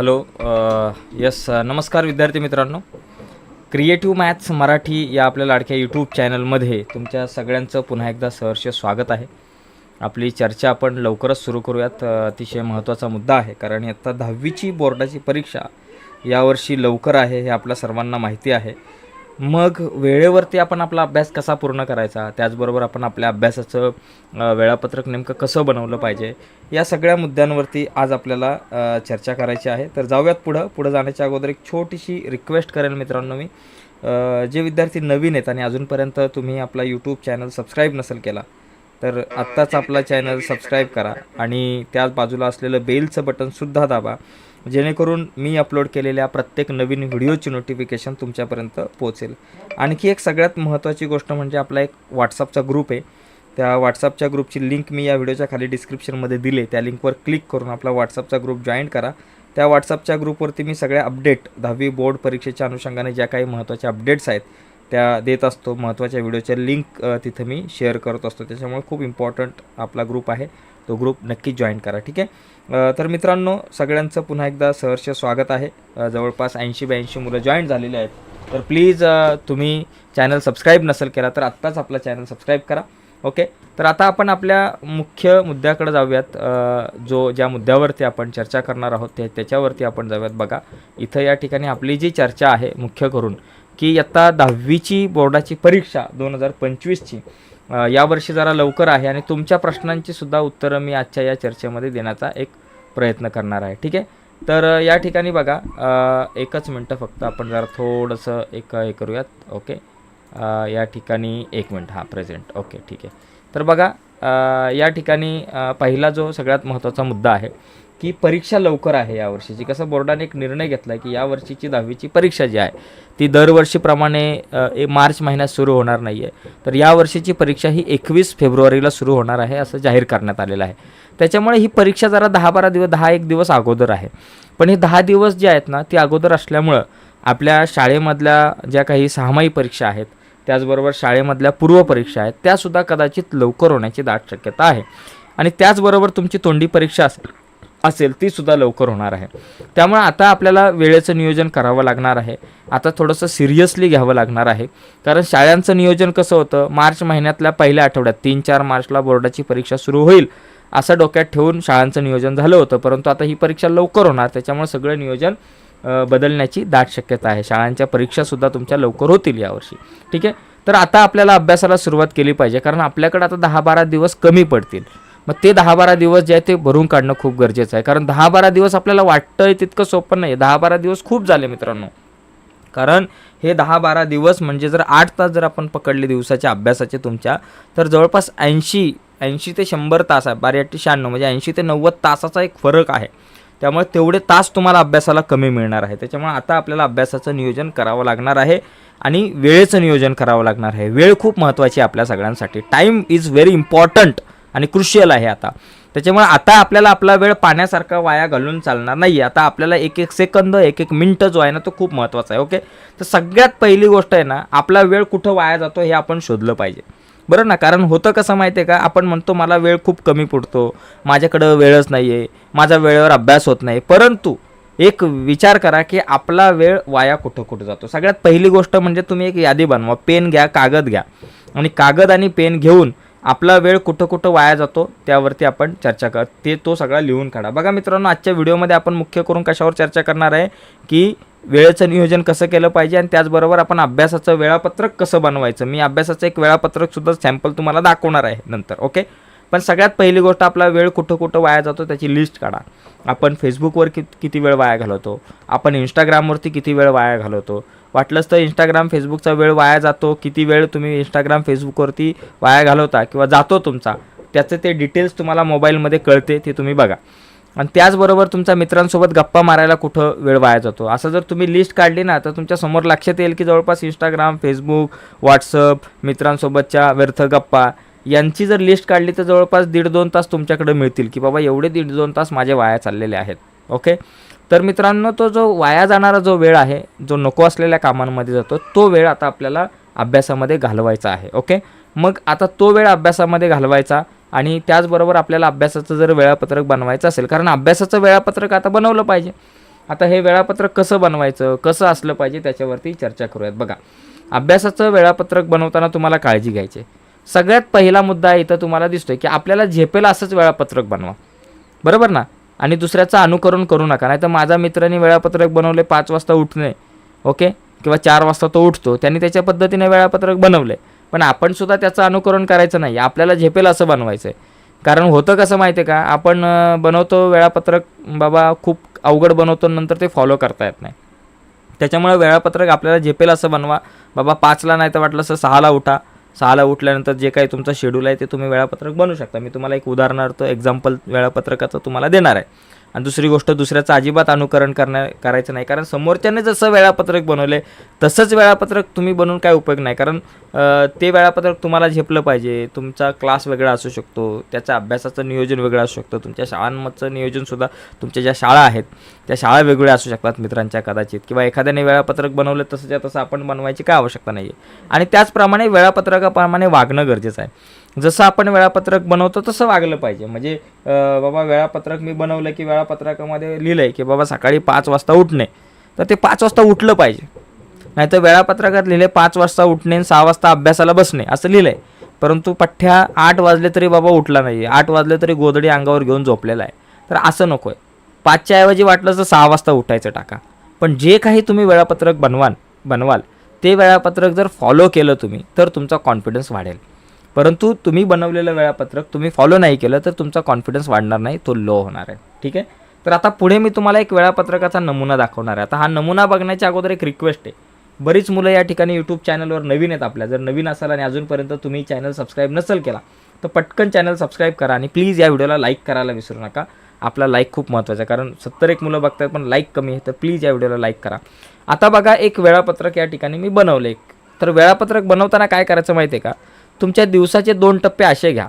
Hello yes नमस्कार विद्यार्थी मित्रांनो. क्रिएटिव्ह मॅथ्स मराठी या आपल्या लाडक्या यूट्यूब चॅनलमध्ये तुमच्या सगळ्यांचं पुन्हा एकदा सहर्ष स्वागत आहे. आपली चर्चा आपण लवकरच सुरू करूयात. अतिशय महत्त्वाचा मुद्दा आहे कारण आत्ता दहावीची बोर्डाची परीक्षा यावर्षी लवकर आहे हे आपल्या सर्वांना माहिती आहे. मग वेळेवरती आपण आपला अभ्यास कसा पूर्ण करायचा? त्याचबरोबर आपण आपल्या अभ्यासाचं वेळापत्रक नेमकं कसं बनवलं पाहिजे? या सगळ्या मुद्द्यांवरती आज आपल्याला चर्चा करायची आहे. तर जाऊयात पुढं. पुढं जाण्याच्या अगोदर एक छोटीशी रिक्वेस्ट करेन मित्रांनो मी. जे विद्यार्थी नवीन आहेत आणि अजूनपर्यंत तुम्ही आपला यूट्यूब चॅनल सबस्क्राईब नसेल केला तर आत्ताच आपला चॅनल सबस्क्राईब करा आणि त्याच बाजूला असलेलं बेलचं बटनसुद्धा दाबा जेणेकरून मी अपलोड केलेल्या प्रत्येक नवीन व्हिडिओची नोटिफिकेशन तुमच्यापर्यंत पोहोचेल. आणखी एक सगळ्यात महत्त्वाची गोष्ट म्हणजे आपला एक व्हॉट्सअपचा ग्रुप आहे. त्या व्हॉट्सअपच्या ग्रुपची लिंक मी या व्हिडिओच्या खाली डिस्क्रिप्शनमध्ये दिले. त्या लिंकवर क्लिक करून आपला व्हॉट्सअपचा ग्रुप जॉईन करा. त्या व्हॉट्सअपच्या ग्रुपवरती मी सगळ्या अपडेट दहावी बोर्ड परीक्षेच्या अनुषंगाने ज्या काही महत्त्वाच्या अपडेट्स आहेत त्या देत असतो महत्त्वाच्या व्हिडिओच्या लिंक तिथं मी शेअर करत असतो. त्याच्यामुळे खूप इम्पॉर्टंट आपला ग्रुप आहे. तो ग्रुप नक्की जॉईन करा ठीक आहे? तर मित्रांनो सगळ्यांचं पुन्हा एकदा सहर्ष स्वागत आहे. जवळपास ऐंशी ब्याऐंशी मुलं जॉईन झालेली आहेत. तर प्लीज तुम्ही चॅनल सबस्क्राईब नसेल केला तर आत्ताच आपला चॅनल सबस्क्राईब करा. ओके तर आता आपण आपल्या मुख्य मुद्द्याकडे जाऊयात. जो ज्या मुद्द्यावरती आपण चर्चा करणार आहोत ते त्याच्यावरती आपण जाऊयात. बघा इथं या ठिकाणी आपली जी चर्चा आहे मुख्य करून की आत्ता दहावीची बोर्डाची परीक्षा दोन हजार पंचवीसची. यावर्षी जरा लवकर आहे आणि तुमच्या प्रश्नांची सुद्धा उत्तरं मी आजच्या या चर्चेमध्ये देण्याचा एक प्रयत्न करणार आहे. ठीक आहे? तर या ठिकाणी बघा एकच मिनटं फक्त आपण जरा थोडंसं एक हे करूयात. ओके? या ठिकाणी एक मिनट हां प्रेझेंट. ओके ठीक आहे. तर बघा या ठिकाणी पहिला जो सगळ्यात महत्त्वाचा मुद्दा आहे की परीक्षा लवकर आहे यावर्षीची. कसं बोर्डाने एक निर्णय घेतला आहे की यावर्षीची दहावीची परीक्षा जी आहे ती दरवर्षीप्रमाणे ए मार्च महिन्यात सुरू होणार नाही आहे तर यावर्षीची परीक्षा ही एकवीस फेब्रुवारीला सुरू होणार आहे असं जाहीर करण्यात आलेलं आहे. त्याच्यामुळे ही परीक्षा जरा दहा बारा दिवस दहा एक दिवस अगोदर आहे. पण हे दहा दिवस जे आहेत ना ती अगोदर असल्यामुळं आपल्या शाळेमधल्या ज्या काही सहामाही परीक्षा आहेत त्याचबरोबर शाळेमधल्या पूर्वपरीक्षा आहेत त्यासुद्धा कदाचित लवकर होण्याची दाट शक्यता आहे. आणि त्याचबरोबर तुमची तोंडी परीक्षा असेल असेल ती सुद्धा लवकर होणार आहे. त्यामुळे आता आपल्याला वेळेचं नियोजन करावं लागणार आहे. आता थोडंसं सिरियसली घ्यावं लागणार आहे. कारण शाळांचं नियोजन कसं होतं मार्च महिन्यातल्या पहिल्या आठवड्यात तीन चार मार्चला बोर्डाची परीक्षा सुरू होईल असं डोक्यात ठेवून शाळांचं नियोजन झालं होतं. परंतु आता ही परीक्षा लवकर होणार त्याच्यामुळे सगळं नियोजन बदलण्याची दाट शक्यता आहे. शाळांच्या परीक्षासुद्धा तुमच्या लवकर होतील यावर्षी. ठीक आहे? तर आता आपल्याला अभ्यासाला सुरुवात केली पाहिजे. कारण आपल्याकडे आता दहा बारा दिवस कमी पडतील. मग ते दहा बारा दिवस जे आहे ते भरून काढणं खूप गरजेचं आहे. कारण दहा बारा दिवस आपल्याला वाटतंय तितकं सोपं नाही दहा बारा दिवस खूप झाले मित्रांनो. कारण हे दहा बारा दिवस म्हणजे जर आठ तास जर आपण पकडले दिवसाच्या अभ्यासाचे तुमच्या तर जवळपास ऐंशी ऐंशी ते शंभर तास आहे. बाराटी शहाण्णव म्हणजे ऐंशी ते नव्वद तासाचा एक फरक आहे. त्यामुळे तेवढे तास तुम्हाला अभ्यासाला कमी मिळणार आहे. त्याच्यामुळे आता आपल्याला अभ्यासाचं नियोजन करावं लागणार आहे आणि वेळेचं नियोजन करावं लागणार आहे. वेळ खूप महत्त्वाची आहे आपल्या सगळ्यांसाठी. टाईम इज व्हेरी इम्पॉर्टंट आणि क्रुशियल आहे आता. त्याच्यामुळे आता आपल्याला आपला वेळ पाण्यासारखा वाया घालून चालणार नाही. आता आपल्याला एक एक सेकंद एक एक मिनटं जो आहे ना तो खूप महत्त्वाचा आहे ओके? तर सगळ्यात पहिली गोष्ट आहे ना आपला वेळ कुठं वाया जातो हे आपण शोधलं पाहिजे. बरं ना? कारण होतं कसं माहिती आहे का? आपण म्हणतो मला वेळ खूप कमी पडतो. माझ्याकडं वेळच नाही आहे माझा वेळेवर अभ्यास होत नाही. परंतु एक विचार करा की आपला वेळ वाया कुठं कुठं जातो? सगळ्यात पहिली गोष्ट म्हणजे तुम्ही एक यादी बनवा. पेन घ्या कागद घ्या. आणि कागद आणि पेन घेऊन आपला वेळ कुठं कुठं वाया जातो त्यावरती आपण चर्चा कर ते तो सगळा लिहून काढा. बघा मित्रांनो आजच्या व्हिडिओमध्ये आपण मुख्य करून कशावर चर्चा करणार आहे की वेळेचं नियोजन कसं केलं पाहिजे आणि त्याचबरोबर आपण अभ्यासाचं वेळापत्रक कसं बनवायचं. मी अभ्यासाचं एक वेळापत्रकसुद्धा सॅम्पल तुम्हाला दाखवणार आहे नंतर ओके? पण सगळ्यात पहिली गोष्ट आपला वेळ कुठं कुठं वाया जातो त्याची लिस्ट काढा. आपण फेसबुकवर कि किती वेळ वाया घालवतो? आपण इंस्टाग्रामवरती किती वेळ वाया घालवतो? वाटलंच तर इंस्टाग्राम फेसबुकचा वेळ वाया जातो. किती वेळ तुम्ही इंस्टाग्राम फेसबुकवरती वाया घालवता किंवा जातो तुमचा? त्याचे ते डिटेल्स तुम्हाला मोबाईलमध्ये कळते ते तुम्ही बघा. आणि त्याचबरोबर तुमच्या मित्रांसोबत गप्पा मारायला कुठं वेळ वाया जातो? असं जर तुम्ही लिस्ट काढली ना तर तुमच्यासमोर लक्षात येईल की जवळपास इंस्टाग्राम फेसबुक व्हॉट्सअप मित्रांसोबतच्या व्यर्थ गप्पा. यांची जर लिस्ट काढली तर जवळपास दीड दोन तास तुमच्याकडे मिळतील की बाबा एवढे दीड दोन तास माझे वाया चाललेले आहेत. ओके तर मित्रांनो तो जो वाया जाणारा जो वेळ आहे जो नको असलेल्या कामांमध्ये जातो तो वेळ आता आपल्याला अभ्यासामध्ये घालवायचा आहे. ओके मग आता तो वेळ अभ्यासामध्ये घालवायचा आणि त्याचबरोबर आपल्याला अभ्यासाचं जर वेळापत्रक बनवायचं असेल कारण अभ्यासाचं वेळापत्रक आता बनवलं पाहिजे. आता हे वेळापत्रक कसं बनवायचं कसं असलं पाहिजे त्याच्यावरती चर्चा करूयात. बघा अभ्यासाचं वेळापत्रक बनवताना तुम्हाला काळजी घ्यायची सगळ्यात पहिला मुद्दा इथं तुम्हाला दिसतोय की आपल्याला झेपेला असंच वेळापत्रक बनवा. बरोबर ना? आणि दुसऱ्याचं अनुकरण करू नका. नाही तर माझा मित्राने वेळापत्रक बनवले पाच वाजता उठणे ओके? किंवा चार वाजता तो उठतो. त्यांनी त्याच्या पद्धतीने वेळापत्रक बनवले. पण आपण सुद्धा त्याचं अनुकरण करायचं नाही. आपल्याला झेपेल असं बनवायचं आहे कारण होतं कसं माहिती आहे का? आपण बनवतो वेळापत्रक बाबा खूप अवघड बनवतो नंतर ते फॉलो करता येत नाही. त्याच्यामुळे वेळापत्रक आपल्याला झेपेल असं बनवा. बाबा पाचला नाही तर वाटलं असं सहाला उठा. सहाला उठल्यानंतर जे काही तुमचं शेड्यूल आहे ते तुम्ही वेळापत्रक बनवू शकता. मी तुम्हाला एक उदाहरणार्थ एक्झाम्पल वेळापत्रकाचं तुम्हाला देणार आहे. आणि दुसरी गोष्ट दुसऱ्याचं अजिबात अनुकरण करण्या करायचं नाही. कारण समोरच्याने जसं वेळापत्रक बनवले तसंच वेळापत्रक तुम्ही बनवून काय उपयोग नाही. कारण ते वेळापत्रक तुम्हाला झेपलं पाहिजे. तुमचा क्लास वेगळा असू शकतो त्याचा अभ्यासाचं नियोजन वेगळं असू शकतं तुमच्या शाळांमधचं नियोजनसुद्धा तुमच्या ज्या शाळा आहेत त्या शाळा वेगळ्या असू शकतात मित्रांच्या कदाचित. किंवा एखाद्याने वेळापत्रक बनवलं तसंच्या तसं आपण बनवायची काय आवश्यकता नाही आहे आणि त्याचप्रमाणे वेळापत्रकाप्रमाणे वागणं गरजेचं आहे. जसं आपण वेळापत्रक बनवतो तसं वागलं पाहिजे. म्हणजे बाबा वेळापत्रक मी बनवलं की वेळापत्रकामध्ये लिहिलं आहे की बाबा सकाळी पाच वाजता उठणे. तर ते पाच वाजता उठलं पाहिजे. नाहीतर वेळापत्रकात लिहिले पाच वाजता उठणे आणि सहा वाजता अभ्यासाला बसणे असं लिहिलं आहे परंतु पठ्ठ्या आठ वाजले तरी बाबा उठला नाही आठ वाजले तरी गोदडी अंगावर घेऊन झोपलेला आहे. तर असं नको आहे पाचच्या ऐवजी वाटलं तर सहा वाजता उठायचं टाका. पण जे काही तुम्ही वेळापत्रक बनवाल बनवाल ते वेळापत्रक जर फॉलो केलं तुम्ही तर तुमचा कॉन्फिडन्स वाढेल. परंतु तुम्ही बनवलेलं वेळापत्रक तुम्ही फॉलो नाही केलं तर तुमचा कॉन्फिडन्स वाढणार नाही तो लो होणार आहे. ठीक आहे? तर आता पुढे मी तुम्हाला एक वेळापत्रकाचा नमुना दाखवणार आहे. आता हा नमुना बघण्याच्या अगोदर एक रिक्वेस्ट आहे. बरीच मुलं या ठिकाणी यूट्यूब चॅनलवर नवीन आहेत आपल्या. जर नवीन असाल आणि अजूनपर्यंत तुम्ही चॅनल सबस्क्राईब नसेल केला तर पटकन चॅनल सबस्क्राईब करा आणि प्लीज या व्हिडिओला लाईक करायला विसरू नका. आपला लाईक खूप महत्त्वाचा आहे कारण सत्तर एक मुलं बघतात पण लाईक कमी आहे तर प्लीज या व्हिडिओला लाईक करा. आता बघा एक वेळापत्रक या ठिकाणी मी बनवलं एक तर वेळापत्रक बनवताना काय करायचं माहिती आहे का? तुमच्या दिवसाचे दोन टप्पे असे घ्या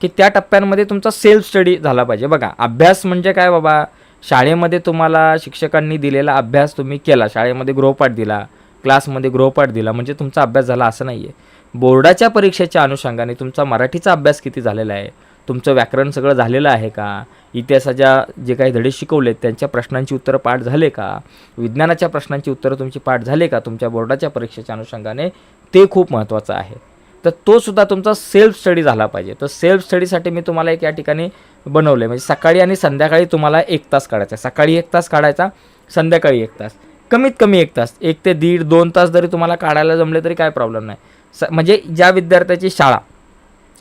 की त्या टप्प्यांमध्ये तुमचा सेल्फ स्टडी झाला पाहिजे. बघा अभ्यास म्हणजे काय बाबा? शाळेमध्ये तुम्हाला शिक्षकांनी दिलेला अभ्यास तुम्ही केला शाळेमध्ये गृहपाठ दिला क्लासमध्ये गृहपाठ दिला म्हणजे तुमचा अभ्यास झाला असं नाही आहे बोर्डाच्या परीक्षेच्या अनुषंगाने तुमचा मराठीचा अभ्यास किती झालेला आहे? तुमचं व्याकरण सगळं झालेलं आहे का? इतिहासाच्या जे काही धडे शिकवलेत त्यांच्या प्रश्नांची उत्तरं पाठ झाले का? विज्ञानाच्या प्रश्नांची उत्तरं तुमची पाठ झाले का? तुमच्या बोर्डाच्या परीक्षेच्या अनुषंगाने ते खूप महत्त्वाचं आहे. तर तो सुद्धा तुमचा सेल्फ स्टडी झाला पाहिजे. तर सेल्फ स्टडीसाठी मी तुम्हाला एक या ठिकाणी बनवलं आहे म्हणजे सकाळी आणि संध्याकाळी तुम्हाला एक तास काढायचा सकाळी एक तास काढायचा संध्याकाळी एक तास. कमीत कमी एक तास. एक ते दीड दोन तास जरी तुम्हाला काढायला जमले तरी काय प्रॉब्लेम नाही. स म्हणजे ज्या विद्यार्थ्याची शाळा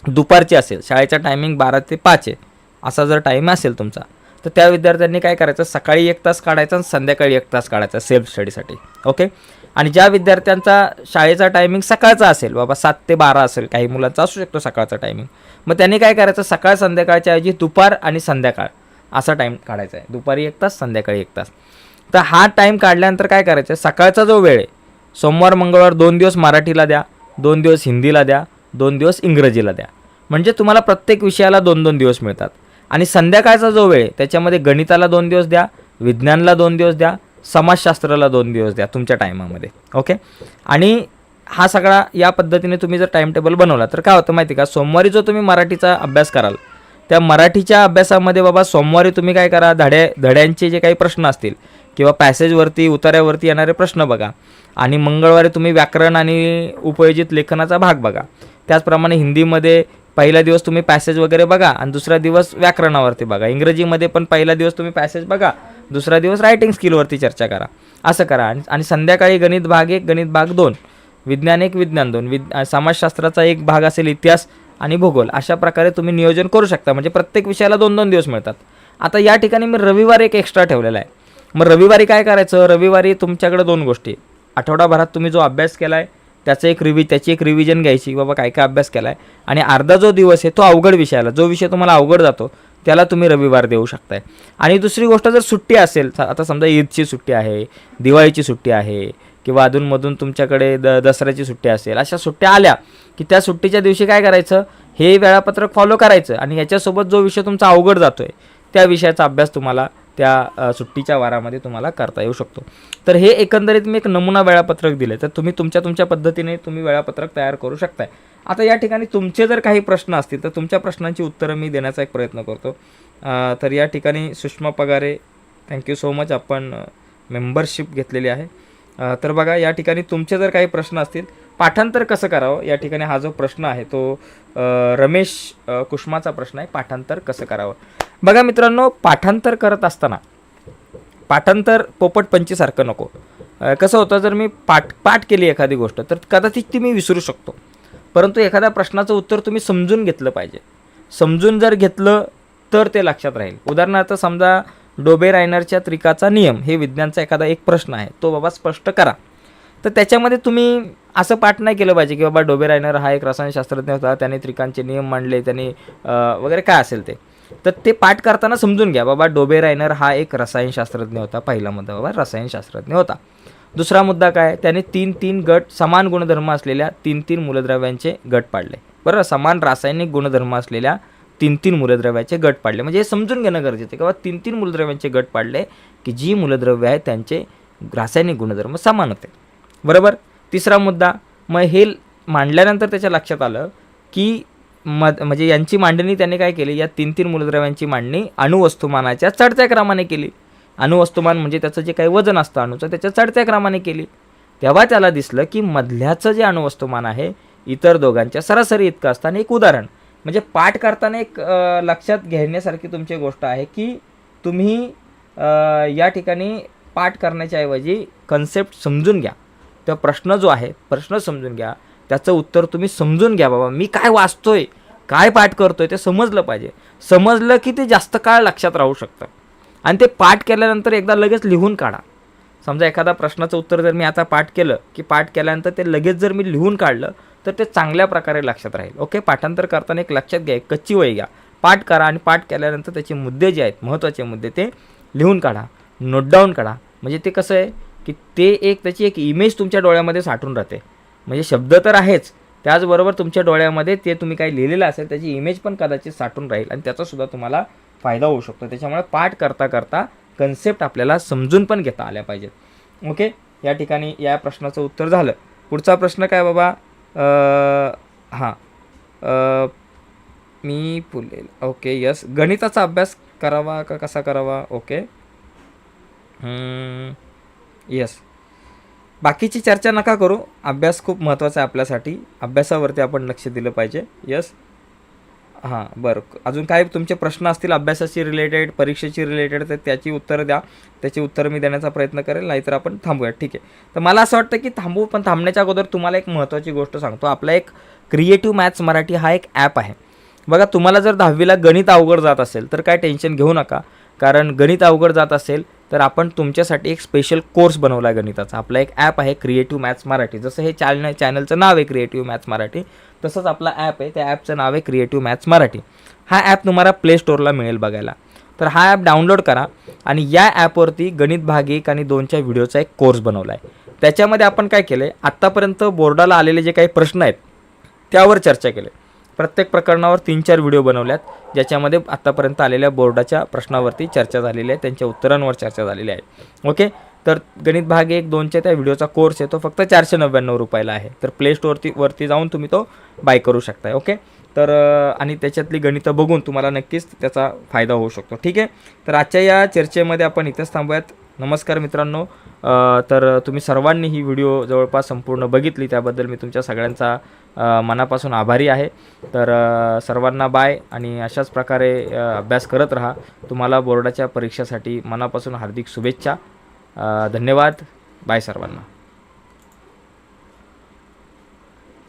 दुपारची असेल शाळेचा टायमिंग बारा ते पाच आहे असा जर टाईम असेल तुमचा तर त्या विद्यार्थ्यांनी काय करायचं? सकाळी एक तास काढायचा आणि संध्याकाळी एक तास काढायचा सेल्फ स्टडीसाठी. ओके? आणि ज्या विद्यार्थ्यांचा शाळेचा टायमिंग सकाळचा असेल बाबा सात ते बारा असेल काही मुलांचा असू शकतो सकाळचा टायमिंग मग त्यांनी काय करायचं? सकाळ संध्याकाळच्या ऐवजी दुपार आणि संध्याकाळ असा टाईम काढायचा आहे. दुपारी एक तास संध्याकाळी एक तास. तर हा टाईम काढल्यानंतर काय करायचं? सकाळचा जो वेळ आहे सोमवार मंगळवार दोन दिवस मराठीला द्या दोन दिवस हिंदीला द्या दोन दिवस इंग्रजीला द्या. म्हणजे तुम्हाला प्रत्येक विषयाला दोन दोन दिवस मिळतात. आणि संध्याकाळचा जो वेळ आहे त्याच्यामध्ये गणिताला दोन दिवस द्या विज्ञानला दोन दिवस द्या समाजशास्त्राला दोन दिवस द्या तुमच्या टायमामध्ये ओके? आणि हा सगळा या पद्धतीने तुम्ही जर टाईम टेबल बनवला तर काय होतं माहिती का? सोमवारी जो तुम्ही मराठीचा अभ्यास कराल त्या मराठीच्या अभ्यासामध्ये बाबा सोमवारी तुम्ही काय करा धड्या धड्यांचे जे काही प्रश्न असतील किंवा पॅसेजवरती उतार्यावरती येणारे प्रश्न बघा आणि मंगळवारी तुम्ही व्याकरण आणि उपयोजित लेखनाचा भाग बघा. त्याचप्रमाणे हिंदीमध्ये पहिला दिवस तुम्ही पॅसेज वगैरे बघा आणि दुसरा दिवस व्याकरणावरती बघा. इंग्रजीमध्ये पण पहिला दिवस तुम्ही पॅसेज बघा दुसरा दिवस रायटिंग स्किलवरती चर्चा करा. असं करा. आणि आणि संध्याकाळी गणित भाग एक गणित भाग दोन विज्ञान एक विज्ञान दोन विद समाजशास्त्राचा एक भाग असेल इतिहास आणि भूगोल अशा प्रकारे तुम्ही नियोजन करू शकता. म्हणजे प्रत्येक विषयाला दोन दोन दिवस मिळतात. आता या ठिकाणी मी रविवार एक एक्स्ट्रा ठेवलेला आहे. मग रविवारी काय करायचं? रविवारी तुमच्याकडे दोन गोष्टी. आठवडाभरात तुम्ही जो अभ्यास केला आहे त्याचं एक रिव्हि त्याची एक रिव्हिजन घ्यायची बाबा काय काय अभ्यास केला आहे आणि अर्धा जो दिवस आहे तो अवघड विषयाला जो विषय तुम्हाला अवघड जातो त्याला तुम्ही रविवार देऊ शकताय. आणि दुसरी गोष्ट जर सुट्टी असेल आता समजा ईदची सुट्टी आहे दिवाळीची सुट्टी आहे किंवा अधूनमधून तुमच्याकडे द दसऱ्याची सुट्टी असेल अशा सुट्ट्या आल्या की त्या सुट्टीच्या दिवशी काय करायचं? हे वेळापत्रक फॉलो करायचं. आणि याच्यासोबत जो विषय तुमचा अवघड जातो आहे त्या विषयाचा अभ्यास तुम्हाला त्या सुट्टीच्या वारामध्ये तुम्हाला करता येऊ शकतो. तर हे एकंदरीत मी एक नमुना वेळापत्रक दिले तर तुम्ही तुमच्या तुमच्या पद्धतीने तुम्ही वेळापत्रक तयार करू शकताय. आता या ठिकाणी तुमचे जर काही प्रश्न असतील तर तुमच्या प्रश्नांची उत्तरं मी देण्याचा एक प्रयत्न करतो. तर या ठिकाणी Sushma Pagare thank you so much आपण मेंबरशिप घेतलेली आहे. तर बघा या ठिकाणी तुमचे जर काही प्रश्न असतील पाठांतर कसं करावं? या ठिकाणी हा जो प्रश्न आहे तो रमेश कुष्माचा प्रश्न आहे पाठांतर कसं करावं? बघा मित्रांनो पाठांतर करत असताना पाठांतर पोपट पंचीसारखं नको कसं होतं जर मी पाठ पाठ केली एखादी गोष्ट तर कदाचित ती मी विसरू शकतो. परंतु एखाद्या प्रश्नाचं उत्तर तुम्ही समजून घेतलं पाहिजे. समजून जर घेतलं तर ते लक्षात राहील. उदाहरणार्थ समजा डोबे रायनरच्या त्रिकाचा नियम हे विज्ञानचा एखादा एक प्रश्न आहे तो बाबा स्पष्ट करा. तर त्याच्यामध्ये तुम्ही असं पाठ नाही केलं पाहिजे की बाबा डोबे रायनर हा एक रसायनशास्त्रज्ञ होता त्याने त्रिकांचे नियम मांडले त्याने वगैरे काय असेल ते. तर ते पाठ करताना समजून घ्या बाबा डोबे रायनर हा एक रसायनशास्त्रज्ञ होता पहिला मुद्दा बाबा रसायनशास्त्रज्ञ होता. दुसरा मुद्दा काय त्याने तीन तीन गट समान गुणधर्म असलेल्या तीन तीन मूलद्रव्यांचे गट पाडले. बरं समान रासायनिक गुणधर्म असलेल्या तीन तीन मूलद्रव्याचे गट पाडले. म्हणजे हे समजून घेणं गरजेचं आहे. की बाबा तीन तीन मूलद्रव्यांचे गट पाडले की जी मूलद्रव्य आहेत त्यांचे रासायनिक गुणधर्म समान होते. बरोबर? तिसरा मुद्दा मग हे मांडल्यानंतर त्याच्या लक्षात आलं की मद म्हणजे यांची मांडणी त्याने काय केली? या तीन तीन मूलद्रव्यांची मांडणी अणुवस्तुमानाच्या चढत्या क्रमाने केली. अणुवस्तुमान म्हणजे त्याचं जे काही वजन असतं अणूचं त्याच्या चढत्या क्रमाने केली. तेव्हा त्याला दिसलं की मधल्याचं जे अणुवस्तुमान आहे इतर दोघांच्या सरासरी इतकं असताना एक उदाहरण म्हणजे पाठ करताना एक लक्षात घेण्यासारखी तुमची गोष्ट आहे की तुम्ही या ठिकाणी पाठ करण्याच्या ऐवजी कन्सेप्ट समजून घ्या. तेव्हा प्रश्न जो आहे प्रश्न समजून घ्या. त्याचं उत्तर तुम्ही समजून घ्या बाबा. मी काय वाचतोय काय पाठ करतोय ते समजलं पाहिजे. समजलं की ते जास्त काळ लक्षात राहू शकतं. आणि ते पाठ केल्यानंतर एकदा लगेच लिहून काढा. समजा एखादा प्रश्नाचं उत्तर जर मी आता पाठ केलं की पाठ केल्यानंतर ते लगेच जर मी लिहून काढलं तर ते चांगल्या प्रकारे लक्षात राहील. ओके? पाठांतर करताना एक लक्षात घ्या एक कच्ची वही घ्या. पाठ करा आणि पाठ केल्यानंतर त्याचे मुद्दे जे आहेत महत्त्वाचे मुद्दे ते लिहून काढा. नोट डाऊन काढा. म्हणजे ते कसं आहे की ते एक त्याची एक इमेज तुमच्या डोळ्यामध्ये साठून राहते. म्हणजे शब्द तर आहेच त्याचबरोबर तुमच्या डोळ्यामध्ये ते तुम्ही काही लिहिलेलं असेल त्याची इमेज पण कदाचित साठून राहील आणि त्याचासुद्धा तुम्हाला फायदा होऊ शकतो. त्याच्यामुळे पाठ करता करता कन्सेप्ट आपल्याला समजून पण घेता आल्या पाहिजेत. ओके या ठिकाणी या प्रश्नाचं उत्तर झालं. पुढचा प्रश्न काय बाबा? हां. मी पुलेल ओके यस गणिताचा अभ्यास करावा का कसा करावा? ओके येस बाकीची चर्चा नका करू. अभ्यास खूप महत्त्वाचा आहे आपल्यासाठी. अभ्यासावरती आपण लक्ष दिलं पाहिजे. यस हां बरं. अजून काय तुमचे प्रश्न असतील अभ्यासाशी रिलेटेड परीक्षेशी रिलेटेड तर त्याची उत्तरं द्या. त्याची उत्तरं मी देण्याचा प्रयत्न करेल नाहीतर आपण थांबूया. ठीक आहे. तर मला असं वाटतं की थांबू पण थांबण्याच्या अगोदर तुम्हाला एक महत्त्वाची गोष्ट सांगतो. आपला एक क्रिएटिव्ह मॅथ्स मराठी हा एक ॲप आहे. बघा तुम्हाला जर दहावीला गणित अवघड जात असेल तर काय टेन्शन घेऊ नका. कारण गणित अवघड जात असेल तर आपण तुमच्यासाठी एक स्पेशल कोर्स बनवला आहे गणिताचा. आपला एक ॲप आहे क्रिएटिव्ह मॅथ्स मराठी. जसं हे चॅनल चॅनलचं नाव आहे क्रिएटिव्ह मॅथ्स मराठी तसंच आपला ॲप आहे त्या ॲपचं नाव आहे क्रिएटिव्ह मॅथ्स मराठी. हा ॲप तुम्हाला प्ले स्टोअरला मिळेल बघायला. तर हा ॲप डाउनलोड करा आणि या ॲपवरती गणित भाग एक आणि दोनच्या व्हिडिओचा एक कोर्स बनवला आहे त्याच्यामध्ये आपण काय केलं आहे आत्तापर्यंत बोर्डाला आलेले जे काही प्रश्न आहेत त्यावर चर्चा केली प्रत्येक प्रकरणावर तीन चार व्हिडिओ बनवल्यात ज्याच्यामध्ये आत्तापर्यंत आलेल्या बोर्डाच्या प्रश्नावरती चर्चा झालेली आहे त्यांच्या उत्तरांवर चर्चा झालेली आहे. ओके? तर गणित भाग एक दोनच्या त्या व्हिडिओचा कोर्स आहे तो फक्त चारशे नव्याण्णव रुपयाला आहे. तर प्ले स्टोअरती वरती जाऊन तुम्ही तो बाय करू शकताय ओके? तर आणि त्याच्यातली गणितं बघून तुम्हाला नक्कीच त्याचा फायदा होऊ शकतो ठीक आहे? तर आजच्या या चर्चेमध्ये आपण इथंच थांबूयात. नमस्कार मित्रांनो. तर तुम्ही सर्वांनी ही व्हिडिओ जवळपास संपूर्ण बघितली त्याबद्दल मी तुमच्या सगळ्यांचा मनापासून आभारी आहे. तर सर्वांना बाय आणि अशाच प्रकारे अभ्यास करत राहा. तुम्हाला बोर्डाच्या परीक्षेसाठी मनापासून हार्दिक शुभेच्छा. धन्यवाद. बाय सर्वांना.